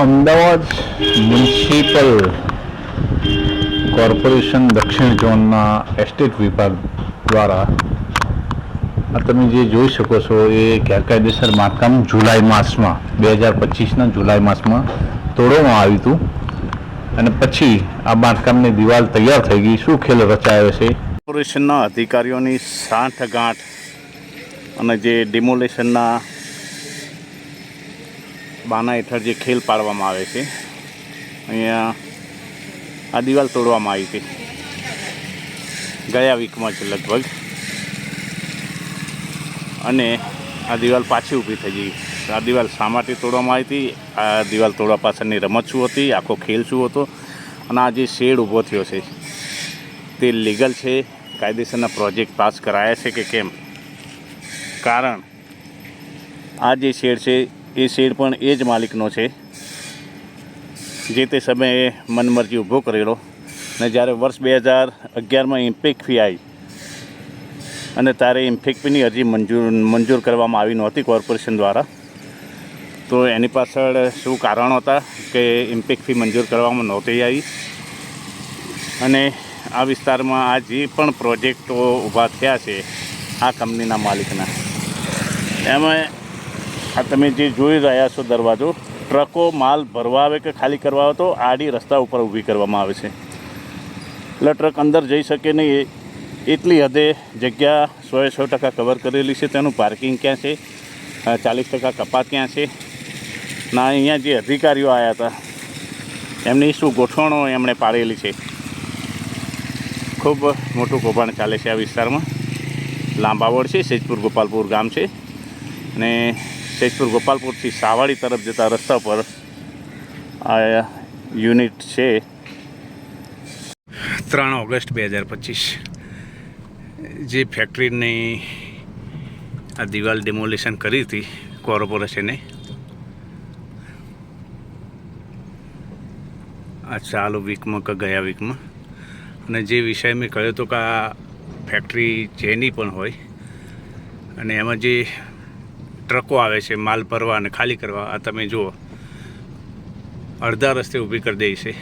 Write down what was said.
Ahmedabad municipal corporation દક્ષિણ ઝોનના estate વિભાગ દ્વારા આ તમે જે જોઈ શકો છો એ ગેરકાયદેસર બાંધકામ જુલાઈ માસમાં, બે હજાર પચીસના જુલાઈ માસમાં તોડવામાં આવ્યું હતું. અને પછી આ બાંધકામની દિવાલ તૈયાર થઈ ગઈ. શું ખેલ રચાયો છે? કોર્પોરેશનના અધિકારીઓની સાંઠગાંઠ અને જે ડિમોલેશનના બાના હેઠળ જે ખેલ પાડવામાં આવે છે, અહીંયા આ દિવાલ તોડવામાં આવી હતી. ગયા વીકમાં છે લગભગ. અને આ દિવાલ પાછી ઊભી થઈ ગઈ. આ દિવાલ શા માટે તોડવામાં આવી હતી? આ દિવાલ તોડવા પાછળની રમત શું હતી? આખો ખેલ શું હતો? અને આ જે શેડ ઊભો થયો છે, તે લીગલ છે? કાયદેસરના પ્રોજેક્ટ પાસ કરાયા છે કે કેમ? કારણ, આ જે શેડ છે એ શેડ પણ એ જ માલિકનો છે. જે તે સમયે મનમરજી ઊભો કરેલો ને જ્યારે વર્ષ બે હજાર અગિયારમાં ઇમ્પેક ફી આવી અને ત્યારે ઇમ્પેક ફીની અરજી મંજૂર મંજૂર કરવામાં આવી નહોતી કોર્પોરેશન દ્વારા, તો એની પાછળ શું કારણો હતા કે ઇમ્પેક ફી મંજૂર કરવામાં નહોતી આવી? અને આ વિસ્તારમાં આ જે પણ પ્રોજેક્ટો ઊભા થયા છે આ કંપનીના માલિકના, એમાં આ તમે જે જોઈ રહ્યા છો દરવાજો, ટ્રકો માલ ભરવા આવે કે ખાલી કરવા આવે તો આડી રસ્તા ઉપર ઊભી કરવામાં આવે છે. એટલે ટ્રક અંદર જઈ શકે નહીં એટલી હદે જગ્યા સોએ સો ટકા કવર કરેલી છે, તેનું પાર્કિંગ ક્યાં છે? ચાલીસ ટકા કપાત ક્યાં છે? ના, અહીંયા જે અધિકારીઓ આવ્યા હતા, એમની શું ગોઠવણો એમણે પાડેલી છે? ખૂબ મોટું કૌભાંડ ચાલે છે આ વિસ્તારમાં. લાંબાવડ છે, સેજપુર ગોપાલપુર ગામ છે. અને સેજપુર ગોપાલપુરથી સાવાડી તરફ જતા રસ્તા પર આ યુનિટ છે. ત્રણ ઓગસ્ટ બે હજાર પચીસ. જે ફેક્ટરીની આ દિવાલ ડિમોલેશન કરી હતી કોર્પોરેશને. આ ચાલુ વીકમાં કે ગયા વીકમાં. અને જે વિષય મેં કહ્યો હતો કે આ ફેક્ટરી જેની પણ હોય, અને એમાં જે ટ્રકો આવે છે, માલ ભરવા અને ખાલી કરવા, આ તમે જુઓ. અડધા રસ્તે ઊભી કરી દે છે.